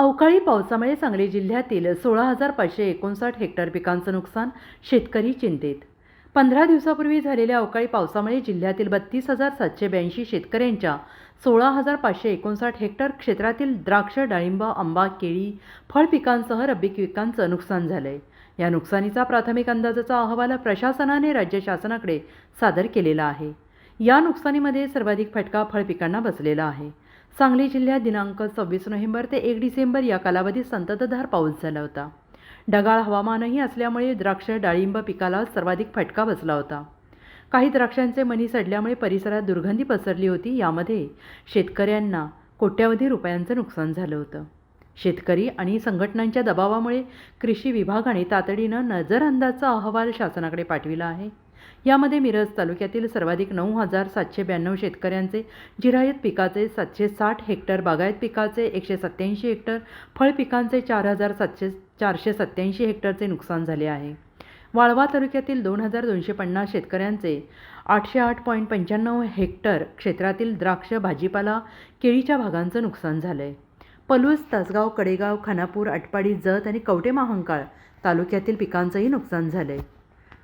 अवकाळी पावसामुळे सांगली जिल्ह्यातील सोळा हजार पाचशे एकोणसाठ हेक्टर पिकांचं नुकसान शेतकरी चिंतेत. पंधरा दिवसापूर्वी झालेल्या अवकाळी पावसामुळे जिल्ह्यातील बत्तीस हजार सातशे ब्याऐंशी शेतकऱ्यांच्या सोळा हजार पाचशे एकोणसाठ हेक्टर क्षेत्रातील द्राक्ष डाळिंब आंबा केळी फळ पिकांसह रब्बी पिकांचं नुकसान झालंय. या नुकसानीचा प्राथमिक अंदाजाचा अहवाल प्रशासनाने राज्य शासनाकडे सादर केलेला आहे. या नुकसानीमध्ये सर्वाधिक फटका फळ पिकांना बसलेला आहे. सांगली जिल्ह्यात दिनांक सव्वीस नोव्हेंबर ते एक डिसेंबर या कालावधीत संततधार पाऊस झाला होता. ढगाळ हवामानही असल्यामुळे द्राक्ष डाळिंब पिकाला सर्वाधिक फटका बसला होता. काही द्राक्षांचे मणी सडल्यामुळे परिसरात दुर्गंधी पसरली होती. यामध्ये शेतकऱ्यांना कोट्यावधी रुपयांचं नुकसान झालं होतं. शेतकरी आणि संघटनांच्या दबावामुळे कृषी विभागाने तातडीनं नजरअंदाजचा अहवाल शासनाकडे पाठविला आहे. यामध्ये मिरज तालुक्यातील सर्वाधिक नऊ हजार सातशे ब्याण्णव शेतकऱ्यांचे जिरायत पिकाचे सातशे साठ हेक्टर बागायत पिकाचे एकशे सत्त्याऐंशी हेक्टर फळ पिकांचे चार हजार सातशे चारशे सत्त्याऐंशी हेक्टरचे नुकसान झाले आहे. वाळवा तालुक्यातील दोन हजार दोनशे पन्नास शेतकऱ्यांचे आठशे आठ पॉईंट पंच्याण्णव हेक्टर क्षेत्रातील द्राक्ष भाजीपाला केळीच्या भागांचं नुकसान झालं आहे पलूस तासगाव कडेगाव खानापूर आटपाडी जत आणि कवटे महांकाळ तालुक्यातील पिकांचंही नुकसान झालं आहे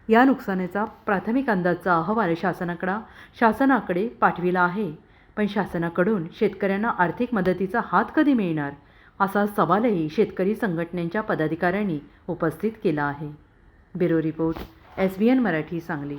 या नुकसानीचा प्राथमिक अंदाजचा अहवाल शासनाकडा शासनाकडे पाठविला आहे. पण शासनाकडून शेतकऱ्यांना आर्थिक मदतीचा हात कधी मिळणार? असा सवालही शेतकरी संघटनेच्या पदाधिकाऱ्यांनी उपस्थित केला आहे. Bureau report S B N Marathi Sangli.